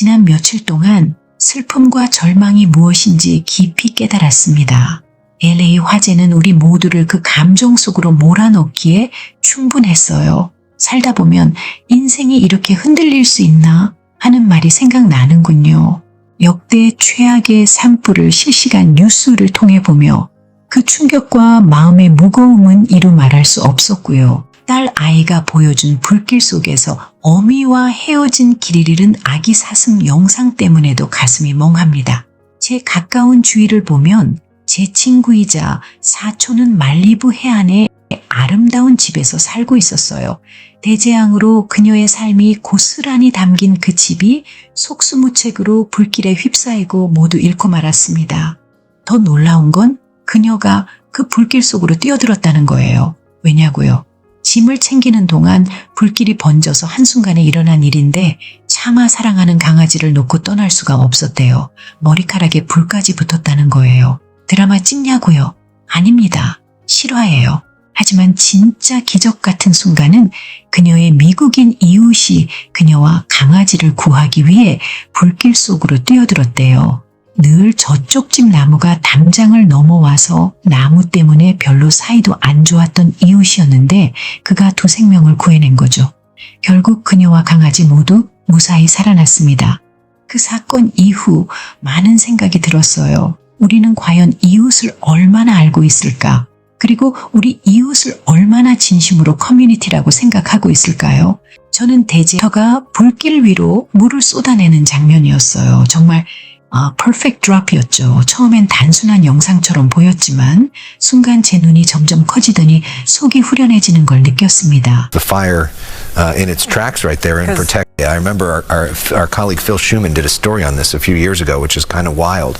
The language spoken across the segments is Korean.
지난 며칠 동안 슬픔과 절망이 무엇인지 깊이 깨달았습니다. LA 화재는 우리 모두를 그 감정 속으로 몰아넣기에 충분했어요. 살다 보면 인생이 이렇게 흔들릴 수 있나 하는 말이 생각나는군요. 역대 최악의 산불을 실시간 뉴스를 통해 보며 그 충격과 마음의 무거움은 이루 말할 수 없었고요. 딸 아이가 보여준 불길 속에서 어미와 헤어진 길 잃은 아기 사슴 영상 때문에도 가슴이 멍합니다. 제 가까운 주위를 보면 제 친구이자 사촌은 말리부 해안의 아름다운 집에서 살고 있었어요. 대재앙으로 그녀의 삶이 고스란히 담긴 그 집이 속수무책으로 불길에 휩싸이고 모두 잃고 말았습니다. 더 놀라운 건 그녀가 그 불길 속으로 뛰어들었다는 거예요. 왜냐고요? 짐을 챙기는 동안 불길이 번져서 한순간에 일어난 일인데 차마 사랑하는 강아지를 놓고 떠날 수가 없었대요. 머리카락에 불까지 붙었다는 거예요. 드라마 찍냐고요? 아닙니다. 실화예요. 하지만 진짜 기적 같은 순간은 그녀의 미국인 이웃이 그녀와 강아지를 구하기 위해 불길 속으로 뛰어들었대요. 늘 저쪽 집 나무가 담장을 넘어와서 나무 때문에 별로 사이도 안 좋았던 이웃이었는데 그가 두 생명을 구해낸 거죠. 결국 그녀와 강아지 모두 무사히 살아났습니다. 그 사건 이후 많은 생각이 들었어요. 우리는 과연 이웃을 얼마나 알고 있을까? 그리고 우리 이웃을 얼마나 진심으로 커뮤니티라고 생각하고 있을까요? 저는 대제가 불길 위로 물을 쏟아내는 장면이었어요. 정말 아, 퍼펙트 드롭이었죠. 처음엔 단순한 영상처럼 보였지만 순간 제 눈이 점점 커지더니 속이 후련해지는 걸 느꼈습니다. the fire uh, in its tracks right there and protect. I remember our, our, our colleague Phil Schuman did a story on this a few years ago, which is kind of wild,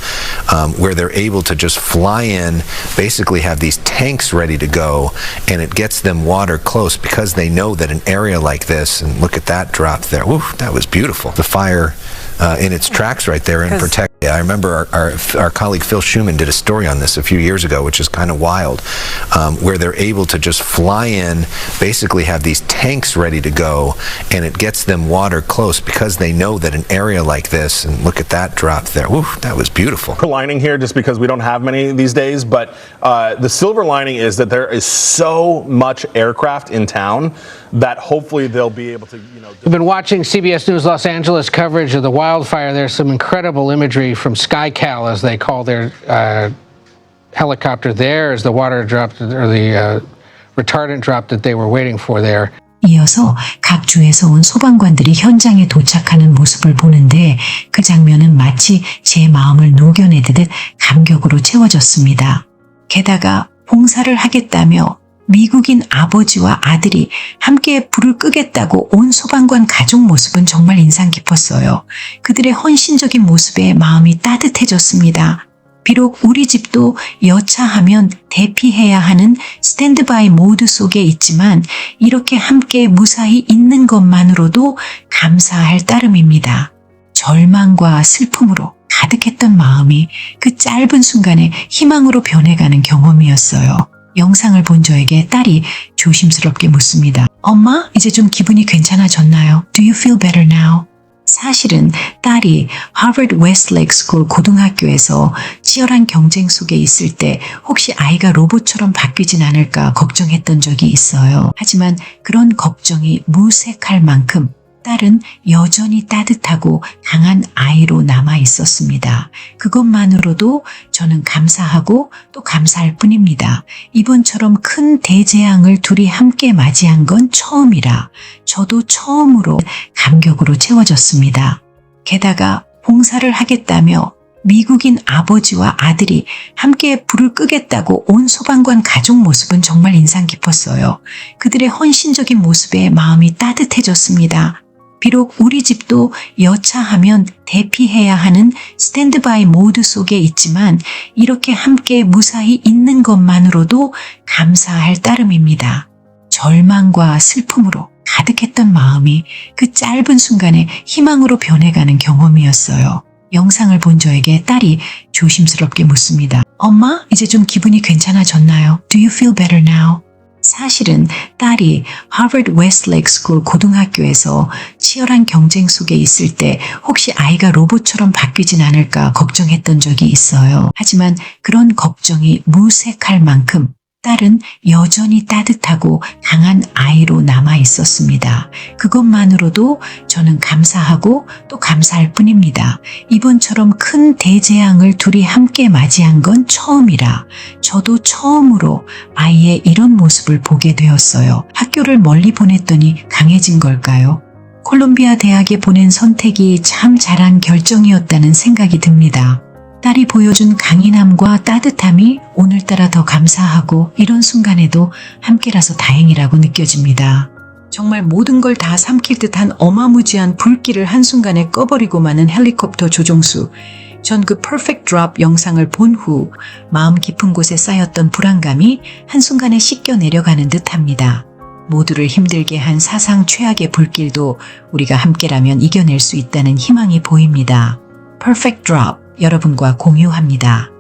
um, where they're able to just fly in, basically have these tanks ready to go, and it gets them water close because they know that an area like this, and look at that drop there, woo, that was beautiful. The fire uh, in its tracks right there and protect. I remember our, our, our colleague Phil Schuman did a story on this a few years ago, which is kind of wild, um, where they're able to just fly in, basically have these tanks ready to go, and it gets them water close because they know that an area like this, and look at that drop there, woo, that was beautiful. silver lining here just because we don't have many these days, but uh, the silver lining is that there is so much aircraft in town that hopefully they'll be able to, you know. We've been watching CBS News Los Angeles coverage of the wildfire. There's some incredible imagery from SkyCal, as they call their uh, helicopter there, as the water dropped or the uh, retardant dropped that they were waiting for there. 이어서 각 주에서 온 소방관들이 현장에 도착하는 모습을 보는데 그 장면은 마치 제 마음을 녹여내듯 감격으로 채워졌습니다. 게다가 봉사를 하겠다며 미국인 아버지와 아들이 함께 불을 끄겠다고 온 소방관 가족 모습은 정말 인상 깊었어요. 그들의 헌신적인 모습에 마음이 따뜻해졌습니다. 비록 우리 집도 여차하면 대피해야 하는 스탠드바이 모드 속에 있지만 이렇게 함께 무사히 있는 것만으로도 감사할 따름입니다. 절망과 슬픔으로 가득했던 마음이 그 짧은 순간에 희망으로 변해가는 경험이었어요. 영상을 본 저에게 딸이 조심스럽게 묻습니다. 엄마, 이제 좀 기분이 괜찮아졌나요? Do you feel better now? 사실은 딸이 하버드 웨스트레이크 스쿨 고등학교에서 치열한 경쟁 속에 있을 때 혹시 아이가 로봇처럼 바뀌진 않을까 걱정했던 적이 있어요. 하지만 그런 걱정이 무색할 만큼 딸은 여전히 따뜻하고 강한 아이로 남아 있었습니다. 그것만으로도 저는 감사하고 또 감사할 뿐입니다. 이번처럼 큰 대재앙을 둘이 함께 맞이한 건 처음이라 저도 처음으로 감격으로 채워졌습니다. 게다가 봉사를 하겠다며 미국인 아버지와 아들이 함께 불을 끄겠다고 온 소방관 가족 모습은 정말 인상 깊었어요. 그들의 헌신적인 모습에 마음이 따뜻해졌습니다. 비록 우리 집도 여차하면 대피해야 하는 스탠드바이 모드 속에 있지만 이렇게 함께 무사히 있는 것만으로도 감사할 따름입니다. 절망과 슬픔으로 가득했던 마음이 그 짧은 순간에 희망으로 변해가는 경험이었어요. 영상을 본 저에게 딸이 조심스럽게 묻습니다. 엄마, 이제 좀 기분이 괜찮아졌나요? Do you feel better now? 사실은 딸이 하버드 웨스트레이크 스쿨 고등학교에서 치열한 경쟁 속에 있을 때 혹시 아이가 로봇처럼 바뀌진 않을까 걱정했던 적이 있어요. 하지만 그런 걱정이 무색할 만큼 딸은 여전히 따뜻하고 강한 아이로 남아 있었습니다. 그것만으로도 저는 감사하고 또 감사할 뿐입니다. 이번처럼 큰 대재앙을 둘이 함께 맞이한 건 처음이라 저도 처음으로 아이의 이런 모습을 보게 되었어요. 학교를 멀리 보냈더니 강해진 걸까요? 콜롬비아 대학에 보낸 선택이 참 잘한 결정이었다는 생각이 듭니다. 딸이 보여준 강인함과 따뜻함이 오늘따라 더 감사하고 이런 순간에도 함께라서 다행이라고 느껴집니다. 정말 모든 걸 다 삼킬 듯한 어마무지한 불길을 한순간에 꺼버리고 마는 헬리콥터 조종수. 전 그 퍼펙트 드롭 영상을 본 후 마음 깊은 곳에 쌓였던 불안감이 한순간에 씻겨 내려가는 듯 합니다. 모두를 힘들게 한 사상 최악의 불길도 우리가 함께라면 이겨낼 수 있다는 희망이 보입니다. 퍼펙트 드롭 여러분과 공유합니다.